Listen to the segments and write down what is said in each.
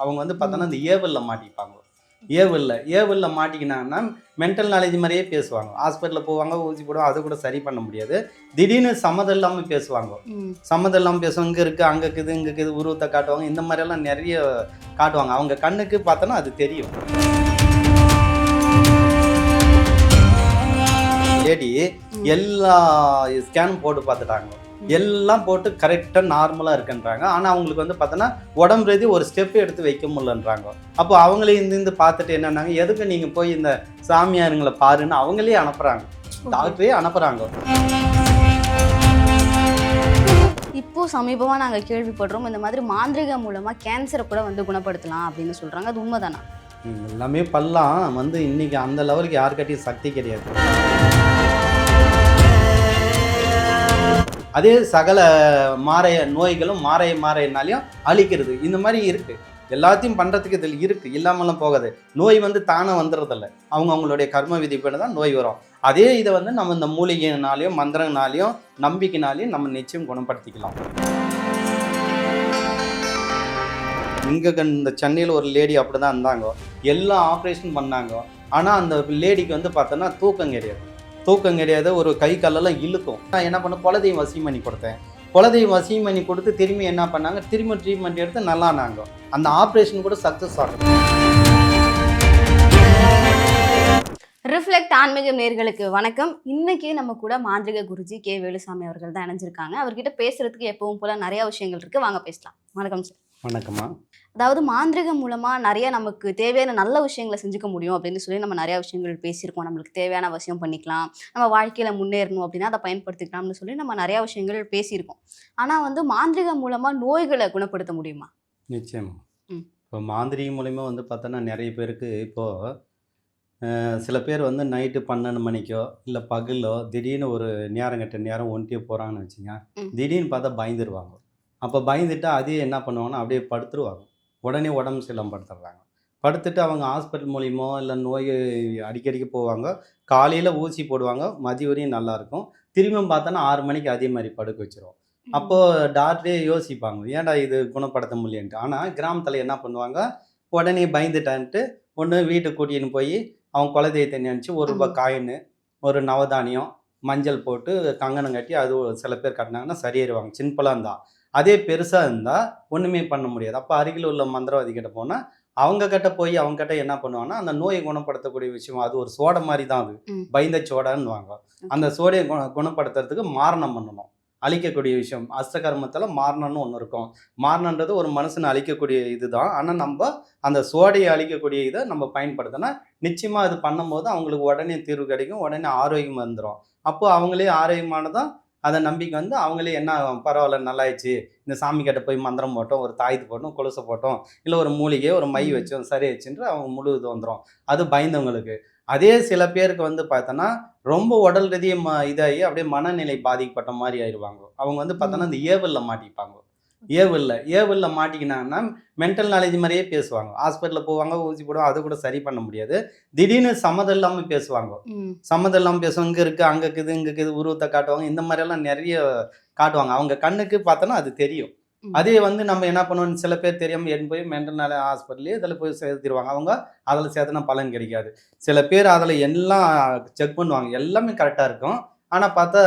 அவங்க வந்து பார்த்தோன்னா இந்த ஏவலில் மாட்டிப்பாங்க. ஏவலில் ஏவலில் மாட்டிக்கினாங்கன்னா மென்டல் நாலேஜ் மாதிரியே பேசுவாங்க. ஹாஸ்பிட்டலில் போவாங்க ஊசி போடுவாங்க அது கூட சரி பண்ண முடியாது. திடீர்னு சம்மதம் இல்லாமல் பேசுவாங்க. சம்மதம் இல்லாமல் பேசுவாங்க இங்கே இருக்குது அங்கே இருக்குது இங்கே இருக்குது உருவத்தை காட்டுவாங்க இந்த மாதிரியெல்லாம் நிறைய காட்டுவாங்க. அவங்க கண்ணுக்கு பார்த்தோன்னா அது தெரியும். லேடி எல்லா ஸ்கேனும் போட்டு பார்த்துட்டாங்க. எல்லாம் போட்டு கரெக்டாக நார்மலாக இருக்குன்றாங்க. ஆனால் அவங்களுக்கு வந்து பார்த்தோன்னா உடம்பு ரீதி ஒரு ஸ்டெப் எடுத்து வைக்க முடியலன்றாங்க. அப்போ அவங்களே இந்த இந்த பார்த்துட்டு என்னன்னாங்க எதுக்கு நீங்கள் போய் இந்த சாமியாருங்களை பாருன்னு அவங்களே அனுப்புகிறாங்க டாக்டரே அனுப்புகிறாங்க இப்போ சமீபமா நாங்க கேள்விப்படுறோம் இந்த மாதிரி மாந்திரிக மூலமா கேன்சரை கூட வந்து குணப்படுத்தலாம் அப்படின்னு சொல்றாங்க. அது உண்மைதானா? எல்லாமே பண்ணலாம். வந்து இன்னைக்கு அந்த லெவலுக்கு யாருக்கிட்டையும் சக்தி கிடையாது. அதே சகல மாறைய நோய்களும் மாறைய மாறையினாலையும் அழிக்கிறது. இந்த மாதிரி இருக்குது எல்லாத்தையும் பண்ணுறதுக்கு இதில் இருக்குது இல்லாமலாம் போகாது. நோய் வந்து தானே வந்துடுறதில்ல அவங்க அவங்களுடைய கர்ம விதிப்படி தான் நோய் வரும். அதே இதை வந்து நம்ம இந்த மூலிகைனாலையும் மந்திரங்கனாலையும் நம்பிக்கைனாலையும் நம்ம நிச்சயம் குணப்படுத்திக்கலாம். இங்கே இந்த சென்னையில் ஒரு லேடி அப்படி தான் இருந்தாங்க. எல்லாம் ஆப்ரேஷன் பண்ணாங்க. ஆனால் அந்த லேடிக்கு வந்து பார்த்தோன்னா தூக்கம் கிடையாது தூக்கம் கிடையாது ஒரு கை காலெல்லாம் இழுக்கும். நான் என்ன பண்ண குலதெய்வம் வசியம் பண்ணி கொடுத்தேன். குலதெய்வம் வசியம் பண்ணி கொடுத்து திரும்பி என்ன பண்ணாங்க? திரும்ப ட்ரீட்மெண்ட் எடுத்து நல்லா நல்லானாங்க அந்த ஆப்ரேஷன் கூட சக்ஸஸ் ஆகும் ரிஃப்ளெக்ட் ஆன்மீக நேர்களுக்கு வணக்கம். இன்னைக்கு நம்ம கூட மாந்திரிக குருஜி கே வேலுசாமி அவர்கள் தான் இணைஞ்சிருக்காங்க. அவர்கிட்ட பேசுறதுக்கு எப்பவும் போல நிறைய விஷயங்கள் இருக்கு. வாங்க பேசலாம். வணக்கம் சார் வணக்கம்மா. அதாவது மாந்திரிகம் மூலமா நிறைய நமக்கு தேவையான நல்ல விஷயங்களை செஞ்சுக்க முடியும் அப்படின்னு சொல்லி நம்ம நிறைய விஷயங்கள் பேசியிருக்கோம். நம்மளுக்கு தேவையான அவசியம் பண்ணிக்கலாம். நம்ம வாழ்க்கையில முன்னேறணும் அப்படின்னா அதை பயன்படுத்திக்கலாம்னு சொல்லி நம்ம நிறைய விஷயங்கள் பேசியிருக்கோம். ஆனா வந்து மாந்திரிகம் மூலமா நோய்களை குணப்படுத்த முடியுமா? நிச்சயமா. இப்போ மாந்திரிக மூலிமா வந்து பார்த்தோன்னா நிறைய பேருக்கு இப்போது சில பேர் வந்து நைட்டு பன்னெண்டு மணிக்கோ இல்லை பகலோ திடீர்னு ஒரு நேரம் கெட்ட நேரம் ஒன்றிய போகிறாங்கன்னு வச்சுங்க. திடீர்னு பார்த்தா பயந்துருவாங்க. அப்போ பயந்துட்டு அதே என்ன பண்ணுவாங்கன்னா அப்படியே படுத்துருவாங்க. உடனே உடம்பு சிலம் படுத்துடுறாங்க படுத்துட்டு அவங்க ஹாஸ்பிட்டல் மூலியமோ இல்லை நோய் அடிக்கடிக்கு போவாங்க. காலையில் ஊசி போடுவாங்க. மதிய வரையும் நல்லா இருக்கும். திரும்பியும் பார்த்தோன்னா ஆறு மணிக்கு அதே மாதிரி படுக்க வச்சிரும் அப்போ டாக்டரே யோசிப்பாங்க. ஏன்டா இது குணப்படுத்த முடியலன்ட்டு ஆனால் கிராமத்தில் என்ன பண்ணுவாங்க? உடனே பயந்துட்டான்ட்டு ஒன்று வீட்டுக்கு கூட்டின்னு போய் அவங்க குலதெய்வத்தை நினச்சி ஒரு ரூபாய் காயின் ஒரு நவதானியம் மஞ்சள் போட்டு கங்கணம் கட்டி அது சில பேர் கட்டினாங்கன்னா சரியாயிருவாங்க சிம்பிளாக இருந்தால் அதே பெருசாக இருந்தால் ஒன்றுமே பண்ண முடியாது. அப்போ அருகில் உள்ள மந்திரவாதி கிட்ட போனால் அவங்க கிட்ட போய் அவங்க கிட்ட என்ன பண்ணுவாங்கன்னா அந்த நோயை குணப்படுத்தக்கூடிய விஷயம் அது ஒரு சோடை மாதிரி தான் அது. பயந்த சோடான்னுவாங்க அந்த சோடையை குண குணப்படுத்துறதுக்கு மாரணம் பண்ணணும். அழிக்கக்கூடிய விஷயம். அஷ்டகர்மத்தில் மாரணம்னு ஒன்று இருக்கும். மாரணன்றது ஒரு மனுஷனை அழிக்கக்கூடிய இதுதான். ஆனால் நம்ம அந்த சோடையை அழிக்கக்கூடிய இதை நம்ம பயன்படுத்தினா நிச்சயமாக அது பண்ணும்போது அவங்களுக்கு உடனே தீர்வு கிடைக்கும். உடனே ஆரோக்கியம் வந்துடும் அப்போ அவங்களே ஆரோக்கியமானதான் அதை நம்பிக்கை வந்து அவங்களே என்ன பரவாயில்ல நல்லாயிடுச்சு. இந்த சாமி கிட்ட போய் மந்திரம் போட்டோம் ஒரு தாயத்து போட்டோம் கொலுசை போட்டோம் இல்லை ஒரு மூலிகை ஒரு மை. வச்சோம் சரியாச்சுன்ற அவங்க முழு இது வந்துடும் அது பயந்தவங்களுக்கு. அதே சில பேருக்கு வந்து பார்த்தோன்னா ரொம்ப உடல் ரீதிய ம இதாகி அப்படியே மனநிலை பாதிக்கப்பட்ட மாதிரி ஆயிடுவாங்க. அவங்க வந்து பார்த்தோன்னா இந்த ஏவலில் மாட்டிப்பாங்க. ஏவலில் ஏவலில் மாட்டிக்கினாங்கன்னா மென்டல் நாலேஜ் மாதிரியே பேசுவாங்க. ஹாஸ்பிட்டலில் போவாங்க ஊசி போடுவாங்க அது கூட சரி பண்ண முடியாது. திடீர்னு சம்மதம் இல்லாமல் பேசுவாங்க. சம்மதம் இல்லாமல் பேசுவாங்க இங்கே இருக்குது அங்கே இருக்குது இங்கே இருக்குது உருவத்தை காட்டுவாங்க இந்த மாதிரியெல்லாம் நிறைய காட்டுவாங்க. அவங்க கண்ணுக்கு பார்த்தோன்னா அது தெரியும். அதே வந்து நம்ம என்ன பண்ணுவோம் சில பேர் தெரியாமல் எடுத்து போய் மென்டல் நாள ஹாஸ்பிட்டலே இதில் போய் சேர்த்துருவாங்க அவங்க அதில் சேர்த்துனா பலன் கிடைக்காது. சில பேர் அதில் எல்லாம் செக் பண்ணுவாங்க. எல்லாமே கரெக்டாக இருக்கும். ஆனால் பார்த்தா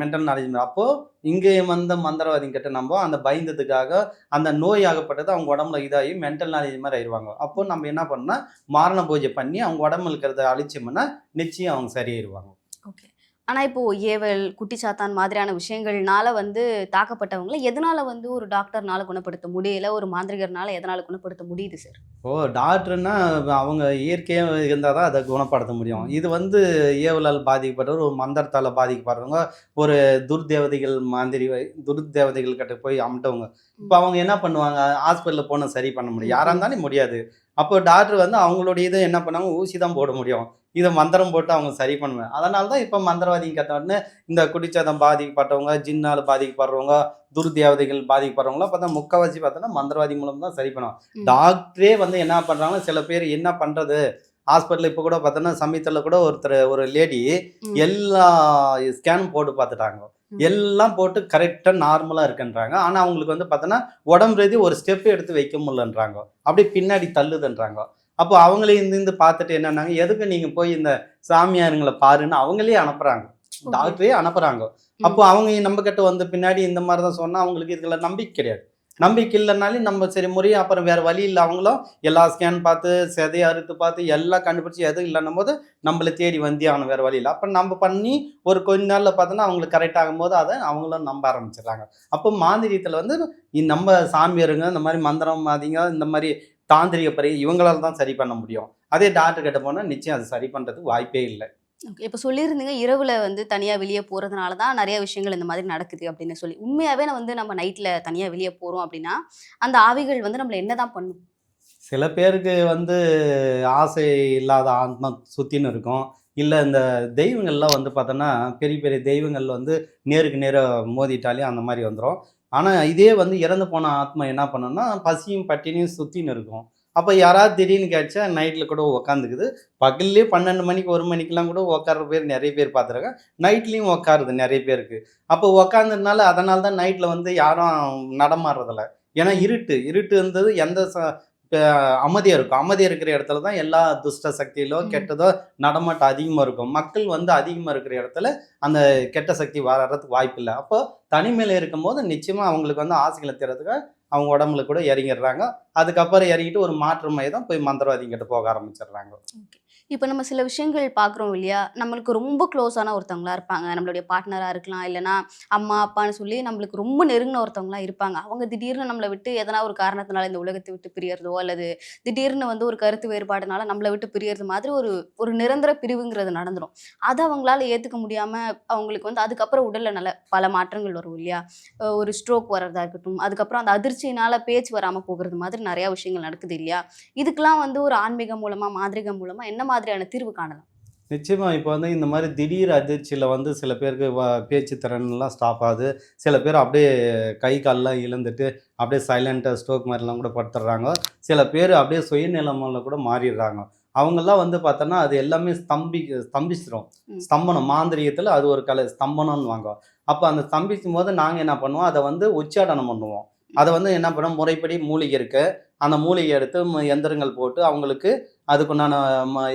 மென்டல் நாலேஜ் அப்போது இங்கே வந்த மந்திரவாதி கிட்ட நம்ம அந்த பயந்ததுக்காக அந்த நோய் ஆகப்பட்டது அவங்க உடம்புல இதாகி மென்டல் நாலேஜ் மாதிரி ஆயிடுவாங்க. அப்போ நம்ம என்ன பண்ணால் மாரண பூஜை பண்ணி அவங்க உடம்புல இருக்கிறத அழிச்சோம்னா நிச்சயம் அவங்க சரியாயிடுவாங்க ஓகே ஆனா இப்போ ஏவல் குட்டிச்சாத்தான் மாதிரியான விஷயங்கள்னால வந்து தாக்கப்பட்டவங்களை எதனால வந்து ஒரு டாக்டர்னால குணப்படுத்த முடியல? ஒரு மாந்திரிகர்னால எதனால குணப்படுத்த முடியுது சார் ஓ டாக்டர்னா அவங்க இயற்கையாக இருந்தால் தான் அதை குணப்படுத்த முடியும். இது வந்து ஏவலால் பாதிக்கப்பட்டவர் ஒரு மந்திரத்தால் பாதிக்கப்படுறவங்க ஒரு துர்தேவதைகள் மாதிரி துர்தேவதைகள் கிட்ட போய் அமிட்டவங்க. இப்போ அவங்க என்ன பண்ணுவாங்க? ஹாஸ்பிட்டலில் போனால் சரி பண்ண முடியும். யாராக இருந்தாலும் முடியாது. அப்போ டாக்டர் வந்து அவங்களுடைய இதை என்ன பண்ணாங்க? ஊசி தான் போட முடியும். இதை மந்திரம் போட்டு அவங்க சரி பண்ணுவேன் அதனால தான் இப்போ மந்திரவாதிங்க கேட்டோடனே இந்த குடிச்சாதம் பாதிக்கப்பட்டவங்க ஜின்னால் பாதிக்கப்படுறவங்க துர்தேவதைகள் பாதிக்கப்படுறவங்களாம் பார்த்தா முக்கால்வாசி பார்த்தோன்னா மந்திரவாதி மூலம் தான் சரி பண்ணுவாங்க. ம். டாக்டரே வந்து என்ன பண்ணுறாங்க சில பேர் என்ன பண்ணுறது ஹாஸ்பிட்டல் இப்போ கூட பார்த்தோன்னா சமீபத்தில் கூட ஒருத்தர் ஒரு லேடி. எல்லா ஸ்கேனும் போட்டு பார்த்துட்டாங்க. எல்லாம் போட்டு கரெக்டாக நார்மலாக இருக்குன்றாங்க. ஆனால் அவங்களுக்கு வந்து பார்த்தோன்னா உடம்பு ரீதி ஒரு ஸ்டெப் எடுத்து வைக்க முடியலன்றாங்க. அப்படியே பின்னாடி தள்ளுதுன்றாங்க. அப்போ அவங்களே இருந்து இருந்து பார்த்துட்டு என்னன்னாங்க எதுக்கு நீங்கள் போய் இந்த சாமியாருங்களை பாருன்னு அவங்களே அனுப்புகிறாங்க டாக்டரே அனுப்புகிறாங்க அப்போ அவங்க நம்ம கிட்ட வந்து பின்னாடி இந்த மாதிரி தான் சொன்னால் அவங்களுக்கு இதுல நம்பிக்கை கிடையாது. நம்பிக்கை இல்லைனாலும் நம்ம சரி முறையும் அப்புறம் வேற வழி இல்லை அவங்களும் எல்லா ஸ்கேன் பார்த்து செதையை அறுத்து பார்த்து எல்லாம் கண்டுபிடிச்சி எதுவும் இல்லைன்னும் போது நம்மளை தேடி வந்தே ஆகணும் வேற வழி இல்லை. அப்போ நம்ம பண்ணி ஒரு கொஞ்ச நாளில் பார்த்தோன்னா அவங்களுக்கு கரெக்ட் ஆகும்போது அதை அவங்களும் நம்ப ஆரம்பிச்சிடுறாங்க. அப்போ மாந்திரியத்தில் வந்து நம்ம சாமியாருங்க இந்த மாதிரி மந்திரம் மாதிரிங்க இந்த மாதிரி தாந்திரிக பறி இவங்களால தான் சரி பண்ண முடியும். அதே டாக்டர் கிட்ட போனால் நிச்சயம் அது சரி பண்ணுறதுக்கு வாய்ப்பே இல்லை. ஓகே. இப்போ சொல்லியிருந்தீங்க இரவில் வந்து தனியாக வெளியே போகிறதுனால தான் நிறைய விஷயங்கள் இந்த மாதிரி நடக்குது அப்படின்னு சொல்லி. உண்மையாகவே நான் வந்து நம்ம நைட்டில் தனியாக வெளியே போகிறோம் அப்படின்னா அந்த ஆவிகள் வந்து நம்மளை என்ன தான் பண்ணும்? சில பேருக்கு வந்து ஆசை இல்லாத ஆத்மா சுற்றின்னு இருக்கும். இல்லை இந்த தெய்வங்கள்லாம் வந்து பார்த்தோன்னா பெரிய பெரிய தெய்வங்கள் வந்து நேருக்கு நேராக மோதிட்டாலே அந்த மாதிரி வந்துடும் ஆனால் இதே வந்து இறந்து போன ஆத்மா என்ன பண்ணுன்னா பசியும் பட்டினியும் சுற்றின்னு இருக்கும். அப்போ யாராவது திடீர்னு கேட்சா நைட்டில் கூட உக்காந்துக்குது. பகல்லே பன்னெண்டு மணிக்கு ஒரு மணிக்கெலாம் கூட உட்கார்ற பேர் நிறைய பேர் பார்த்துருக்கேன். நைட்லேயும் உட்காருது நிறைய பேருக்கு. அப்போ உக்காந்ததுனால அதனால தான் நைட்டில் வந்து யாரும் நடமாடுறதில்ல. ஏன்னா இருட்டு இருட்டு இருந்தது எந்த ச அமைதியாக இருக்கும். அமைதியாக இருக்கிற இடத்துல தான் எல்லா துஷ்ட சக்தியிலோ. கெட்டதோ நடமாட்டம் அதிகமாக இருக்கும். மக்கள் வந்து அதிகமாக இருக்கிற இடத்துல அந்த கெட்ட சக்தி வர்றதுக்கு வாய்ப்பு இல்லை அப்போ தனிமையில் இருக்கும்போது நிச்சயமாக அவங்களுக்கு வந்து ஆசைகளை தீர்றதுக்கு அவங்க உடம்புல கூட இறங்கிடுறாங்க. அதுக்கப்புறம் இறங்கிட்டு ஒரு மாற்று மையம் போய் மந்திரவாதிங்கிட்ட போக ஆரம்பிச்சிடுறாங்க. இப்போ நம்ம சில விஷயங்கள் பார்க்குறோம் இல்லையா? நம்மளுக்கு ரொம்ப க்ளோஸான ஒருத்தவங்களா இருப்பாங்க. நம்மளுடைய பார்ட்னராக இருக்கலாம். இல்லைனா அம்மா அப்பான்னு சொல்லி நம்மளுக்கு ரொம்ப நெருங்கின ஒருத்தவங்களா இருப்பாங்க. அவங்க திடீர்னு நம்மளை விட்டு எதனா ஒரு காரணத்தினால இந்த உலகத்தை விட்டு பிரியறதோ அல்லது திடீர்னு வந்து ஒரு கருத்து வேறுபாடுனால நம்மளை விட்டு பிரியறது மாதிரி ஒரு ஒரு நிரந்தர பிரிவுங்கிறது நடந்துடும் அதை அவங்களால ஏற்றுக்க முடியாமல் அவங்களுக்கு வந்து அதுக்கப்புறம் உடலில் நல்ல பல மாற்றங்கள் வரும் இல்லையா? ஒரு ஸ்ட்ரோக் வர்றதா இருக்கட்டும் அதுக்கப்புறம் அந்த அதிர்ச்சியினால் பேச்சு வராமல் போகிறது மாதிரி நிறையா விஷயங்கள் நடக்குது இல்லையா? இதுக்கெல்லாம் வந்து ஒரு ஆன்மீகம் மூலமாக மாந்திரிகம் மூலமாக என்ன மாதிரியான தீர்வு காணலாம். நிச்சயமா இப்போ வந்து இந்த மாதிரி திடீர் அதிர்ச்சியில் வந்து சில பேருக்கு பேச்சு திறன்லாம் ஸ்டாப் ஆகுது. சில பேர் அப்படியே கை கால்லாம் இழந்துட்டு அப்படியே சைலண்ட்டாக ஸ்ட்ரோக் மாதிரிலாம் கூட படுத்துடுறாங்க சில பேர் அப்படியே சுயநிலமில் கூட மாறிடுறாங்க. அவங்கெல்லாம் வந்து பார்த்தோன்னா அது எல்லாமே ஸ்தம்பி ஸ்தம்பிச்சிரும். ஸ்தம்பனம் மாந்திரிகத்தில் அது ஒரு கலை ஸ்தம்பனம்னு வாங்க அப்போ அந்த ஸ்தம்பிக்கும் போது நாங்கள் என்ன பண்ணுவோம்? அதை வந்து உச்சாடனம் பண்ணுவோம். அதை வந்து என்ன பண்ணுவோம்? முறைப்படி மூலிகை இருக்கு. அந்த மூலிகை எடுத்து ம- எந்திரங்கள் போட்டு அவங்களுக்கு அதுக்குண்டான ம-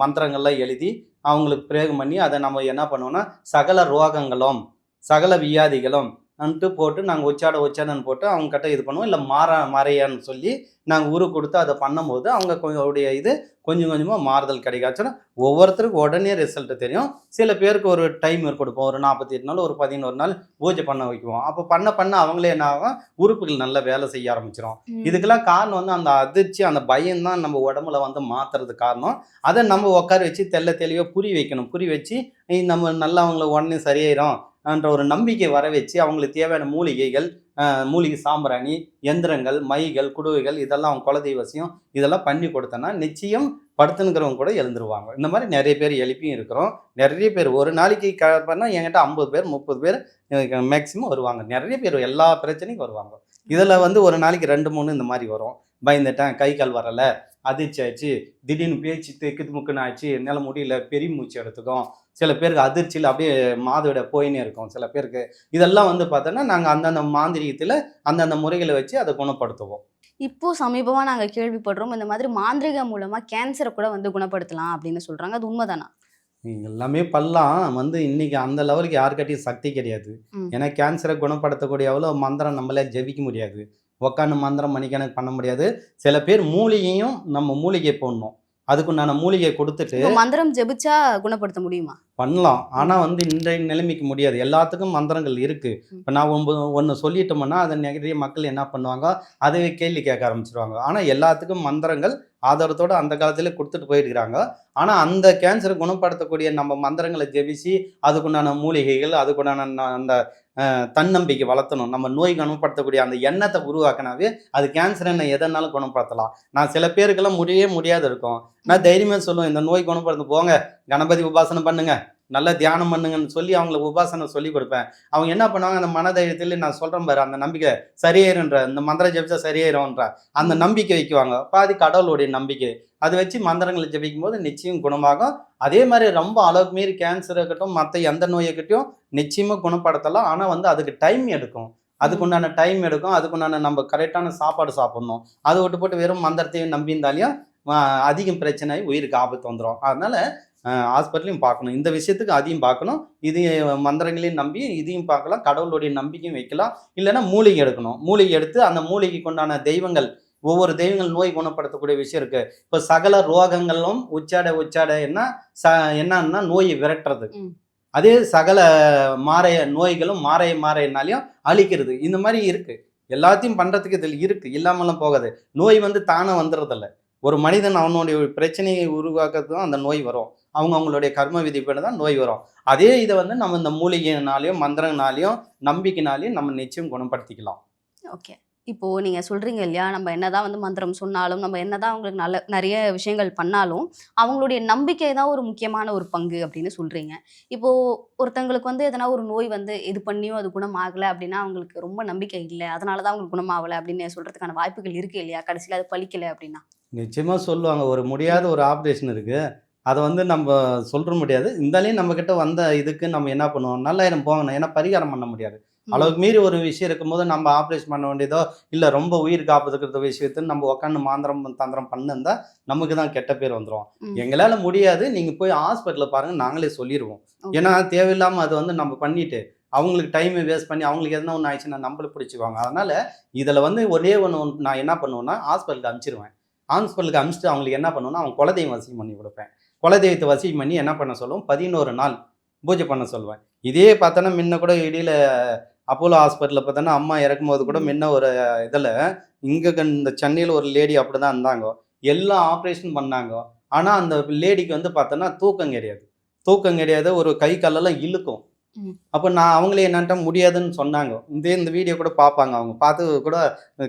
மந்திரங்கள்லாம் எழுதி அவங்களுக்கு பிரயோகம் பண்ணி அதை நம்ம என்ன பண்ணுவோம்னா சகல ரோகங்களும் சகல வியாதிகளும் அன்ட்டு போட்டு நாங்கள் உச்சாட உச்சாடன்னு போட்டு அவங்க கிட்ட இது பண்ணுவோம். இல்லை மாற மறையான்னு சொல்லி நாங்கள் உரு கொடுத்து அதை பண்ணும்போது அவங்க கொஞ்சம் உடைய இது கொஞ்சம் கொஞ்சமாக மாறுதல் கிடைக்காச்சுன்னா ஒவ்வொருத்தருக்கும் உடனே ரிசல்ட் தெரியும். சில பேருக்கு ஒரு டைம் கொடுப்போம் ஒரு நாற்பத்தி எட்டு நாள் ஒரு பதினோரு நாள் பூஜை பண்ண வைக்குவோம். அப்போ பண்ண பண்ண அவங்களே என்ன ஆகும்? உறுப்புகள் நல்லா வேலை செய்ய ஆரம்பிச்சிடும் இதுக்கெல்லாம் காரணம் வந்து அந்த அதிர்ச்சி அந்த பயம் தான் நம்ம உடம்புல வந்து மாத்துறது காரணம். அதை நம்ம உட்கார வச்சு தெள்ள தெளிவாக புரி வைக்கணும். புரி வச்சு "ஏய், நம்ம நல்லா அவங்கள உடனே சரியாயிரும் என்ற ஒரு நம்பிக்கை வர வச்சு அவங்களுக்கு தேவையான மூலிகைகள் மூலிகை சாம்பிராணி எந்திரங்கள் மைகள் குடுவைகள் இதெல்லாம் அவங்க குலதெய்வசியம் இதெல்லாம் பண்ணி கொடுத்தோன்னா நிச்சயம் படுத்துனுக்கிறவங்க கூட எழுந்துருவாங்க. இந்த மாதிரி நிறைய பேர் எழுப்பியும் இருக்கிறோம். நிறைய பேர் ஒரு நாளைக்கு கிளப்பினா என்கிட்ட ஐம்பது பேர் முப்பது பேர் மேக்ஸிமம் வருவாங்க. நிறைய பேர் எல்லா பிரச்சனைக்கும் வருவாங்க. இதில் வந்து ஒரு நாளைக்கு ரெண்டு மூணு இந்த மாதிரி வரும். பயந்துட்டேன் கை கால் வரலை அதிர்ச்சி ஆச்சு திடீர்னு பேச்சு திக்கு முக்குன்னு ஆச்சு என்னால் முடியல பெரிய மூச்சு எடுத்துக்கும் சில பேருக்கு அதிர்ச்சியில் அப்படியே மாதவிட போயினே இருக்கும். சில பேருக்கு இதெல்லாம் வந்து பார்த்தோன்னா நாங்கள் அந்தந்த மாந்திரிகத்தில் அந்தந்த முறைகளை வச்சு அதை குணப்படுத்துவோம். இப்போ சமீபமா நாங்க கேள்விப்படுறோம் இந்த மாதிரி மாந்திரிகம் மூலமா கேன்சரை கூட வந்து குணப்படுத்தலாம் அப்படின்னு சொல்றாங்க. அது உண்மைதானா? எல்லாமே பண்ணலாம். வந்து இன்னைக்கு அந்த லெவலுக்கு யாருக்கிட்டையும் சக்தி கிடையாது. ஏன்னா கேன்சரை குணப்படுத்தக்கூடிய எவ்வளோ மந்திரம் நம்மளே ஜெபிக்க முடியாது. உக்காந்து மந்திரம் மணிக்கணக்கு பண்ண முடியாது. சில பேர் மூலிகையும் நம்ம மூலிகை போடணும். அதுக்குண்டான மூலிகையை கொடுத்துட்டு மந்திரம் ஜெபிச்சா குணப்படுத்த முடியுமா? பண்ணலாம். ஆனால் வந்து இன்றைய நிலைமைக்கு முடியாது. எல்லாத்துக்கும் மந்திரங்கள் இருக்குது. இப்போ நான் ஒன்பது ஒன்று சொல்லிட்டோம்னா அதை நிறைய மக்கள் என்ன பண்ணுவாங்க? அதுவே கேள்வி கேட்க ஆரம்பிச்சிருவாங்க. ஆனால் எல்லாத்துக்கும் மந்திரங்கள் ஆதாரத்தோடு அந்த காலத்திலே கொடுத்துட்டு போயிருக்கிறாங்க. ஆனால் அந்த கேன்சரை குணப்படுத்தக்கூடிய நம்ம மந்திரங்களை ஜெபிச்சு அதுக்குண்டான மூலிகைகள் அதுக்குண்டான அந்த தன்னம்பிக்கை வளர்த்தணும். நம்ம நோய் குணப்படுத்தக்கூடிய அந்த எண்ணத்தை உருவாக்கினாவே அது கேன்சர் என்ன எதனாலும் குணப்படுத்தலாம். நான் சில பேருக்கெல்லாம் முடியவே முடியாது இருக்கும். நான் தைரியமாக சொல்லுவேன் இந்த நோய் குணப்படுத்த போங்க. கணபதி உபாசனம் பண்ணுங்க. நல்லா தியானம் பண்ணுங்கன்னு சொல்லி அவங்கள உபாசனை சொல்லி கொடுப்பேன். அவங்க என்ன பண்ணுவாங்க? அந்த மனதைரியத்தில் நான் சொல்கிறேன் பாரு அந்த நம்பிக்கை சரியாயிருன்ற இந்த மந்திரம் ஜெபிச்சா சரியாயிரும்ன்ற அந்த நம்பிக்கை வைக்குவாங்க. பாதி கடவுளுடைய நம்பிக்கை. அதை வச்சு மந்திரங்களை ஜபிக்கும் போது நிச்சயம் குணமாகும். அதே மாதிரி ரொம்ப அளவுக்கு மீறி கேன்சர் இருக்கட்டும் மற்ற எந்த நோய்க்கட்டும் நிச்சயமாக குணப்படுத்தலாம். ஆனால் வந்து அதுக்கு டைம் எடுக்கும். அதுக்குண்டான டைம் எடுக்கும். அதுக்குண்டான நம்ம கரெக்டான சாப்பாடு சாப்பிட்ணும். அதை விட்டு போட்டு வெறும் மந்திரத்தையும் நம்பியிருந்தாலையும் அதிகம் பிரச்சனை உயிருக்கு ஆபத்து வந்துடும் அதனால ஹாஸ்பிட்டலையும் பார்க்கணும். இந்த விஷயத்துக்கு அதையும் பார்க்கணும். இது மந்திரங்களையும் நம்பி இதையும் பார்க்கலாம். கடவுளுடைய நம்பிக்கையும் வைக்கலாம். இல்லைன்னா மூலிகை எடுக்கணும். மூலிகை எடுத்து அந்த மூலிகைக்கு உண்டான தெய்வங்கள் ஒவ்வொரு தெய்வங்கள் நோய் குணப்படுத்தக்கூடிய விஷயம் இருக்கு. இப்போ சகல ரோகங்களும் உச்சாட உச்சாட என்ன ச என்னன்னா நோயை விரட்டுறது. அதே சகல மாறைய நோய்களும் மாறைய மாறையினாலையும் அழிக்கிறது. இந்த மாதிரி இருக்கு. எல்லாத்தையும் பண்றதுக்கு இதில் இருக்கு. இல்லாமலாம் போகாது. நோய் வந்து தானே வந்துடுறதில்ல. ஒரு மனிதன் அவனுடைய பிரச்சனையை உருவாக்கிறது தான் அந்த நோய் வரும். அவங்க அவங்களுடைய கர்ம விதிப்படி தான் நோய் வரும். அதே இதை வந்து நம்ம இந்த மூலிகைனாலையும் மந்திரனாலையும் நம்பிக்கைனாலையும் நம்ம நிச்சயம் குணப்படுத்திக்கலாம். ஓகே. இப்போ நீங்க சொல்றீங்க இல்லையா நம்ம என்னதான் வந்து மந்திரம் சொன்னாலும் நம்ம என்னதான் அவங்களுக்கு நல்ல நிறைய விஷயங்கள் பண்ணாலும் அவங்களுடைய நம்பிக்கை தான் ஒரு முக்கியமான ஒரு பங்கு அப்படின்னு சொல்றீங்க. இப்போ ஒருத்தங்களுக்கு வந்து எதனா ஒரு நோய் வந்து இது பண்ணியும் அது குணம் ஆகலை அப்படின்னா அவங்களுக்கு ரொம்ப நம்பிக்கை இல்லை. அதனாலதான் அவங்களுக்கு குணமாகலை அப்படின்னு சொல்றதுக்கான வாய்ப்புகள் இருக்கு இல்லையா? கடைசியில் அது பழிக்கலை அப்படின்னா. நிச்சயமா சொல்லுவாங்க. ஒரு முடியாத ஒரு ஆப்ரேஷன் இருக்கு. அதை வந்து நம்ம சொல்ற முடியாது. இருந்தாலையும் நம்ம கிட்ட வந்த இதுக்கு நம்ம என்ன பண்ணுவோம்? நல்லாயிரம் போகணும். ஏன்னா பரிகாரம் பண்ண முடியாது. அளவுக்கு மீறி ஒரு விஷயம் இருக்கும்போது நம்ம ஆப்ரேஷன் பண்ண வேண்டியதோ இல்லை ரொம்ப உயிர் காப்பதுக்கிற விஷயத்தை நம்ம உட்காந்து மாந்திரம் தந்திரம் பண்ணிருந்தா நமக்கு தான் கெட்ட பேர் வந்துடும். எங்களால் முடியாது. நீங்கள் போய் ஹாஸ்பிட்டலில் பாருங்க நாங்களே சொல்லிடுவோம். ஏன்னா தேவையில்லாமல் அது வந்து நம்ம பண்ணிட்டு அவங்களுக்கு டைமை வேஸ்ட் பண்ணி அவங்களுக்கு எதனா ஒன்று ஆயிடுச்சுன்னா நம்மள பிடிச்சிக்குவாங்க. அதனால இதில் வந்து ஒரே ஒன்று நான் என்ன பண்ணுவேன்னா ஹாஸ்பிட்டலுக்கு அனுப்பிச்சிருவேன். ஹாஸ்பிட்டலுக்கு அனுப்பிச்சிட்டு அவங்களுக்கு என்ன பண்ணுவேன்னா அவங்க குலதெய்வம் வசியம் பண்ணி கொடுப்பேன். குலதெய்வத்தை வசியம் பண்ணி என்ன பண்ண சொல்லுவோம்? பதினோரு நாள் பூஜை பண்ண சொல்லுவேன். இதே பார்த்தோன்னா முன்ன கூட இடையில அப்போலோ ஹாஸ்பிட்டலில் பார்த்தோன்னா அம்மா இறக்கும்போது கூட முன்ன ஒரு இதில் இங்கே இந்த சென்னையில் ஒரு லேடி அப்படி தான் இருந்தாங்க. எல்லாம் ஆப்ரேஷன் பண்ணாங்க. ஆனால் அந்த லேடிக்கு வந்து பார்த்தோன்னா தூக்கம் கிடையாது. தூக்கம் கிடையாது ஒரு கை காலெல்லாம் இழுக்கும். அப்போ நான் அவங்களே என்னன்ட்ட முடியாதுன்னு சொன்னாங்க. இந்த இந்த வீடியோ கூட பார்ப்பாங்க. அவங்க பார்த்து கூட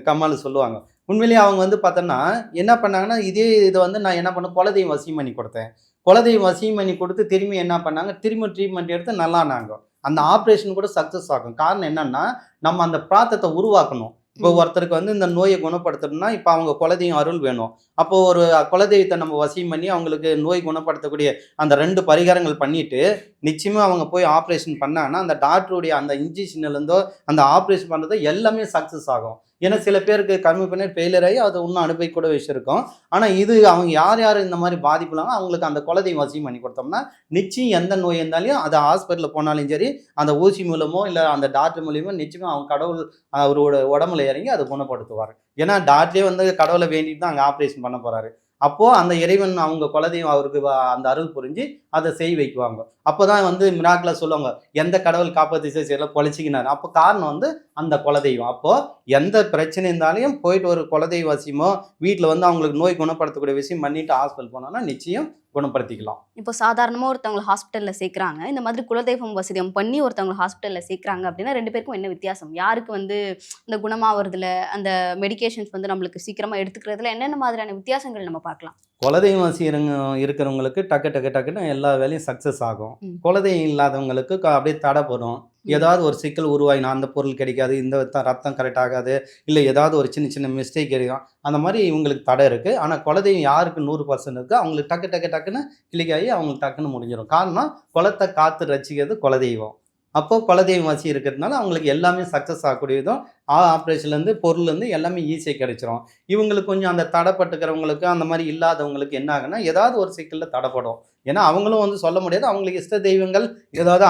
கம்மால் சொல்லுவாங்க. உண்மையிலேயே அவங்க வந்து பார்த்தோன்னா என்ன பண்ணாங்கன்னா இதே இதை வந்து நான் என்ன பண்ணேன் குலதெய்வம் வசியம் பண்ணி கொடுத்தேன். குலதெய்வம் வசியம் பண்ணி கொடுத்து திரும்பி என்ன பண்ணாங்க திரும்ப ட்ரீட்மெண்ட் எடுத்து நல்லானாங்க. அந்த ஆப்ரேஷன் கூட சக்ஸஸ் ஆகும். காரணம் என்னன்னா நம்ம அந்த பிராத்தத்தை உருவாக்கணும். இப்போ. ஒருத்தருக்கு வந்து இந்த நோயை குணப்படுத்தணும்னா இப்போ அவங்க குலதெய்வம் அருள் வேணும். அப்போ ஒரு குலதெய்வத்தை நம்ம வசியம் பண்ணி அவங்களுக்கு நோய் குணப்படுத்தக்கூடிய அந்த ரெண்டு பரிகாரங்கள் பண்ணிட்டு நிச்சயமா அவங்க போய் ஆப்ரேஷன் பண்ணாங்கன்னா அந்த டாக்டருடைய அந்த இன்ஜெக்ஷன்லேருந்தோ அந்த ஆப்ரேஷன் பண்ணுறதோ எல்லாமே சக்ஸஸ் ஆகும். ஏன்னா சில பேருக்கு கம்மி பண்ணி ஃபெயிலியர் ஆகி அதை இன்னும் அனுபவிக்கூட விஷயம் இருக்கும் ஆனால் இது அவங்க யார் யார் இந்த மாதிரி பாதிப்புலாங்க அவங்களுக்கு அந்த குலதெய்வம் வசியம் பண்ணி கொடுத்தோம்னா நிச்சயம் எந்த நோய் இருந்தாலும் அது ஹாஸ்பிட்டலில் போனாலும் சரி அந்த ஊசி மூலமோ இல்லை அந்த டாக்டர் மூலியமோ நிச்சயமாக அவங்க கடவுள் அவரோட உடம்புல இறங்கி அதை குணப்படுத்துவார். ஏன்னா டாக்டரே வந்து கடவுளை வேண்டிட்டு தான் அங்கே ஆப்ரேஷன் பண்ண போகிறாரு அப்போ அந்த இறைவன் அவங்க குலதெய்வம் அவருக்கு அந்த அருள் புரிஞ்சு அதை செய் வைக்குவாங்க. அப்போதான் வந்து மிராக்கில் சொல்லுவாங்க எந்த கடவுள் காப்பாற்றி செய்யல பொழைச்சிக்கினாரு. அப்போ காரணம் வந்து அந்த குலதெய்வம். அப்போ எந்த பிரச்சனை இருந்தாலும் போயிட்டு ஒரு குலதெய்வ வசியமோ வீட்டில் வந்து அவங்களுக்கு நோய் குணப்படுத்தக்கூடிய விஷயம் பண்ணிட்டு ஹாஸ்பிட்டல் போனோம்னா நிச்சயம் குணப்படுத்திக்கலாம். இப்போ சாதாரணமாக ஒருத்தவங்களை ஹாஸ்பிட்டலில் சேர்க்குறாங்க. இந்த மாதிரி குலதெய்வம் வசதியம் பண்ணி ஒருத்தவங்களை ஹாஸ்பிட்டலில் சேர்க்குறாங்க அப்படின்னா ரெண்டு பேருக்கும் என்ன வித்தியாசம்? யாருக்கு வந்து இந்த குணமாவதுல அந்த மெடிகேஷன்ஸ் வந்து நம்மளுக்கு சீக்கிரமாக எடுத்துக்கிறதுல என்னென்ன மாதிரியான வித்தியாசங்கள் நம்ம பார்க்கலாம்? குலதெய்வம் வசியறங்க இருக்கிறவங்களுக்கு டக்கு டக்கு டக்குன்னு எல்லா வேலையும் சக்ஸஸ் ஆகும். குலதெய்வம் இல்லாதவங்களுக்கு அப்படியே தடைப்படும் ஏதாவது ஒரு சிக்கல் உருவாயினா அந்த பொருள் கிடைக்காது இந்த ரத்தம் கரெக்ட் ஆகாது இல்லை ஏதாவது ஒரு சின்ன சின்ன மிஸ்டேக் கிடைக்கும். அந்த மாதிரி இவங்களுக்கு தடை இருக்குது ஆனால் குலதெய்வம் யாருக்கு நூறு பர்சன்ட் இருக்குது அவங்களுக்கு டக்கு டக்கு டக்குன்னு கிளிக் ஆகி அவங்களுக்கு டக்குன்னு முடிஞ்சிடும் காரணம் குலத்தை காத்து ரசிக்கிறது குலதெய்வம். அப்போது குலதெய்வம் வசி இருக்கிறதுனால அவங்களுக்கு எல்லாமே சக்ஸஸ் ஆகக்கூடியதும் ஆப்ரேஷன்லேருந்து பொருள்லேருந்து எல்லாமே ஈஸியாக கிடைச்சிரும். இவங்களுக்கு கொஞ்சம் அந்த தடைப்பட்டுக்கிறவங்களுக்கு அந்த மாதிரி இல்லாதவங்களுக்கு என்ன ஆகுனா ஏதாவது ஒரு சிக்கலில் தடைப்படும். ஏன்னா அவங்களும் வந்து சொல்ல முடியாது. அவங்களுக்கு இஷ்ட தெய்வங்கள் ஏதாவது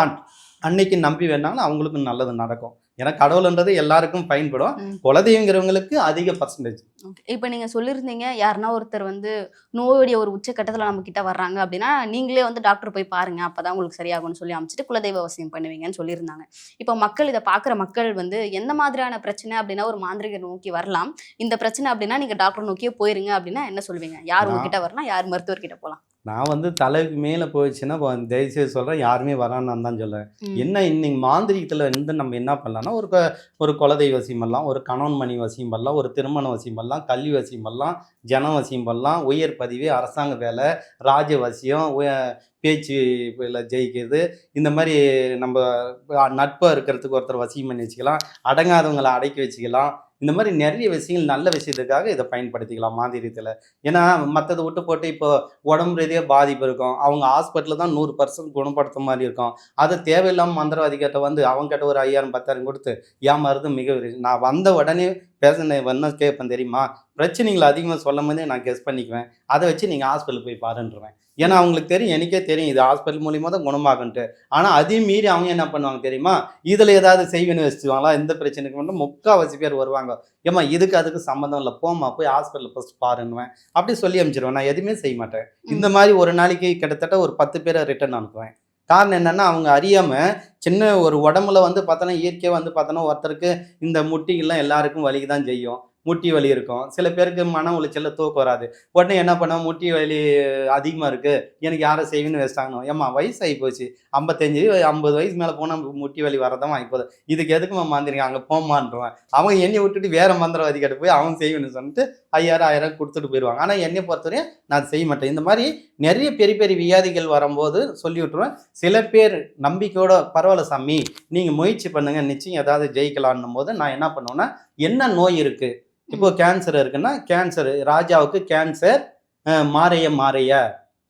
அன்னைக்கு நம்பி வேணாலும் அவங்களுக்கும் நல்லது நடக்கும். ஏன்னா கடவுள்ன்றது எல்லாருக்கும் பயன்படும். குலதெய்வங்கிறவங்களுக்கு அதிக பர்சன்டேஜ் ஓகே இப்போ நீங்கள் சொல்லியிருந்தீங்க யாருன்னா ஒருத்தர் வந்து நோயுடைய ஒரு உச்சக்கட்டத்தில் நம்ம கிட்ட வர்றாங்க அப்படின்னா நீங்களே வந்து டாக்டர் போய் பாருங்க அப்பதான் உங்களுக்கு சரியாகும்னு சொல்லி அமைச்சிட்டு குலதெய்வ அவசியம் பண்ணுவீங்கன்னு சொல்லியிருந்தாங்க. இப்போ மக்கள் இதை பார்க்குற மக்கள் வந்து எந்த மாதிரியான பிரச்சனை அப்படின்னா ஒரு மாந்திரிகர் நோக்கி வரலாம். இந்த பிரச்சனை அப்படின்னா நீங்கள் டாக்டர் நோக்கியே போயிருங்க அப்படின்னா என்ன சொல்வீங்க? யார் உங்ககிட்ட வரலாம்? யார் மருத்துவர்கிட்ட போகலாம் நான் வந்து தலைக்கு மேலே போயிடுச்சுன்னா தயவுசெய்து சொல்கிறேன் யாருமே வரான்னு தான் சொல்லுவேன். என்ன இன்னைக்கு மாந்திரிகத்தில் வந்து நம்ம என்ன பண்ணலாம்னா ஒரு ஒரு குலதெய்வ வசியம் பண்ணலாம் ஒரு கணவன் மணி வசியம் பண்ணலாம் ஒரு திருமண வசியம் பண்ணலாம் கல்வி வசியம் பண்ணலாம் ஜன வசியம் பண்ணலாம் உயர் பதவி அரசாங்க வேலை ராஜ வசியம் பேச்சு ஜெயிக்கிறது இந்த மாதிரி நம்ம நட்பாக இருக்கிறதுக்கு ஒருத்தர் வசியம் பண்ணி வச்சுக்கலாம் அடங்காதவங்களை அடக்கி வச்சுக்கலாம் இந்த மாதிரி நிறைய விஷயங்கள் நல்ல விஷயத்துக்காக இதை பயன்படுத்திக்கலாம் மாந்திரியத்தில் ஏன்னா மற்றதை விட்டு போட்டு இப்போ உடம்பு ரீதியாக பாதிப்பு இருக்கும். அவங்க ஹாஸ்பிட்டலில் தான் நூறு பர்சன்ட் குணப்படுத்த மாதிரி இருக்கும். அது தேவையில்லாமல் மந்திரவாதிகிட்ட வந்து அவங்ககிட்ட ஒரு ஐயாயிரம் பத்தாயிரம் கொடுத்து ஏமாறுறது மிக நான் வந்த உடனே பேசின என்ன கேட்பேன் தெரியுமா? பிரச்சனைகளை அதிகமாக சொல்லும் போதே நான் கெஸ் பண்ணிக்குவேன். அதை வச்சு நீங்கள் ஹாஸ்பிட்டல் போய் பாருன்றேன் ஏன்னா அவங்களுக்கு தெரியும் எனக்கே தெரியும் இது ஹாஸ்பிட்டல் மூலியமாக தான் குணமாகுன்ட்டு. ஆனால் அதையும் மீறி அவங்க என்ன பண்ணுவாங்க தெரியுமா? இதில் ஏதாவது செய்வேன்னு வச்சுக்குவாங்களா? இந்த பிரச்சனைக்கு மட்டும் முக்கால்வாசி பேர் வருவாங்க. ஏம்மா இதுக்கு அதுக்கு சம்மந்தம் இல்லை. போம்மா போய் ஹாஸ்பிட்டலில் ஃபஸ்ட் பாருன்னுவேன் அப்படி சொல்லி அனுப்பிச்சிருவேன். நான் எதுவுமே செய்ய மாட்டேன். இந்த மாதிரி ஒரு நாளைக்கு கிட்டத்தட்ட ஒரு பத்து பேரை ரிட்டர்ன் அனுப்புவேன். காரணம் என்னன்னா அவங்க அறியாம சின்ன ஒரு உடம்புல வந்து பார்த்தோன்னா இயற்கையாக வந்து பார்த்தோன்னா ஒருத்தருக்கு இந்த முட்டிகள்லாம் எல்லாருக்கும் வலிக்கு தான் செய்யும். முட்டி வலி இருக்கும். சில பேருக்கு மன உளைச்சலில் தூக்கம் வராது. உடனே என்ன பண்ணுவோம் முட்டி வலி அதிகமாக இருக்குது எனக்கு யாரை செய்வேன்னு வச்சிட்டாங்கன்னு. ஏம்மா வயசு ஆகி போச்சு. ஐம்பத்தஞ்சு ஐம்பது வயசு மேலே போனால் முட்டி வலி வரதான் வாங்கி போதும் இதுக்கு எதுக்குமா மாந்திரிங்க? அங்கே போமான்றவன் அவங்க என்னை விட்டுட்டு வேறு மந்திரவாதி கிட்ட போய் அவன் செய்வேன்னு சொல்லிட்டு ஐயாயிரம் ஆயிரம் கொடுத்துட்டு போயிடுவாங்க ஆனால் என்னை பொறுத்தவரையும் நான் செய்ய மாட்டேன். இந்த மாதிரி நிறைய பெரிய பெரிய வியாதிகள் வரும்போது சொல்லி விட்டுருவேன். சில பேர் நம்பிக்கையோட பரவாயில்ல சாமி நீங்கள் முயற்சி பண்ணுங்கள் நிச்சயம் ஏதாவது ஜெயிக்கலான்னும் போது நான் என்ன பண்ணுவேன்னா என்ன நோய் இருக்குது இப்போ கேன்சர் இருக்குன்னா கேன்சர் ராஜாவுக்கு கேன்சர் மாறைய மாறைய.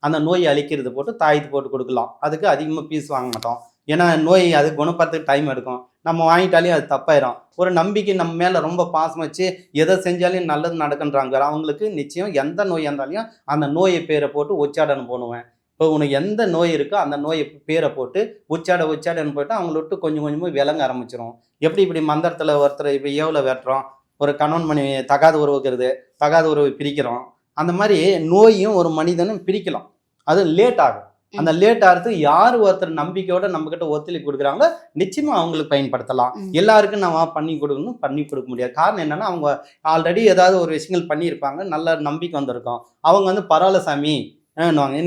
அந்த நோயை அழிக்கிறது போட்டு தாயத்து போட்டு கொடுக்கலாம். அதுக்கு அதிகமாக பீஸ் வாங்க மாட்டோம். ஏன்னா நோய் அது குணப்படுறதுக்கு டைம் எடுக்கும். நம்ம வாங்கிட்டாலே அது தப்பாயிரும். ஒரு நம்பிக்கை நம்ம மேலே ரொம்ப பாசம் வச்சு எதை செஞ்சாலும் நல்லது நடக்குன்றாங்க. அவங்களுக்கு நிச்சயம் எந்த நோய் இருந்தாலையும் அந்த நோயை பேரை போட்டு உச்சாடனம் போடுவேன். இப்போ உனக்கு எந்த நோய் இருக்கோ அந்த நோயை பேரை போட்டு உச்சாட உச்சாடன்னு போயிட்டு அவங்கள விட்டு கொஞ்சம் கொஞ்சமாக விளங்க ஆரம்பிச்சிரும். எப்படி இப்படி மந்திரத்தில் ஒருத்தர் இப்போ ஏவுல வெட்டுறோம். ஒரு கணவன் மனைவி தகாத உறவுக்கிறது தகாத உறவு பிரிக்கிறோம். அந்த மாதிரி நோயும் ஒரு மனிதனும் பிரிக்கலாம். அது லேட் ஆகும். அந்த லேட் ஆகிறதுக்கு யார் ஒருத்தர் நம்பிக்கையோட நம்ம கிட்ட ஒத்துழைப்பு கொடுக்குறாங்களோ நிச்சயமா அவங்களுக்கு பயன்படுத்தலாம். எல்லாருக்கும் நம்ம பண்ணி கொடுக்கணும் பண்ணி கொடுக்க முடியாது. காரணம் என்னன்னா அவங்க ஆல்ரெடி ஏதாவது ஒரு விஷயங்கள் பண்ணியிருப்பாங்க. நல்ல நம்பிக்கை வந்திருக்கும். அவங்க வந்து பரவாயில்ல சாமி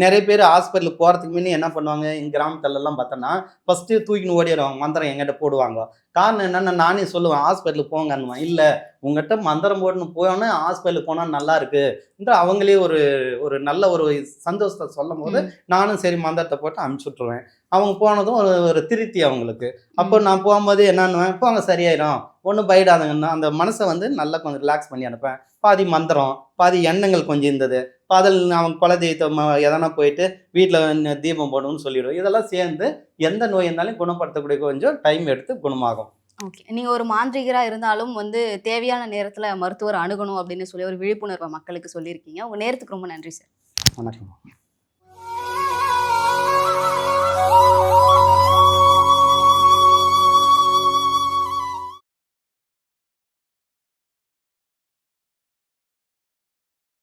நிறைய பேர் ஹாஸ்பிட்டலுக்கு போகிறதுக்கு முன்னே என்ன பண்ணுவாங்க? எங்கள் கிராமத்துலலாம் பார்த்தோன்னா ஃபஸ்ட்டு தூக்கின்னு ஓடிடுவாங்க. மந்திரம் எங்கிட்ட போடுவாங்க. காரணம் என்னன்னா நானே சொல்லுவேன் ஹாஸ்பிட்டலுக்கு போங்கன்னுவேன். இல்லை உங்ககிட்ட மந்திரம் போட்டுன்னு போனோன்னே ஹாஸ்பிட்டலுக்கு போனால் நல்லா இருக்கு. என்று அவங்களே ஒரு ஒரு நல்ல ஒரு சந்தோஷத்தை சொல்லும் போது நானும் சரி மந்திரத்தை போட்டு அனுப்பிச்சி விட்ருவேன் அவங்க போனதும் ஒரு ஒரு திருப்தி அவங்களுக்கு. அப்போ நான் போகும்போது என்னன்னுவேன் போங்க சரியாயிரும். ஒன்றும் பயடாதுங்கன்னா அந்த மனசை வந்து நல்லா கொஞ்சம் ரிலாக்ஸ் பண்ணி அனுப்பேன் பாதி மந்திரம் பாதி எண்ணங்கள் கொஞ்சம் இருந்தது. பாதல் அவன் குலதெய்வத்தை எதனா போயிட்டு வீட்டில் தீபம் போடணும்னு சொல்லிடுவோம். இதெல்லாம் சேர்ந்து எந்த நோய் இருந்தாலும் குணப்படுத்தக்கூடிய கொஞ்சம் டைம் எடுத்து குணமாகும். ஓகே. நீங்க ஒரு மாந்திரிகராக இருந்தாலும் வந்து தேவையான நேரத்துல மருத்துவர் அணுகணும் அப்படின்னு சொல்லி ஒரு விழிப்புணர்வை மக்களுக்கு சொல்லியிருக்கீங்க. உங்க நேரத்துக்கு ரொம்ப நன்றி சார். வணக்கம்.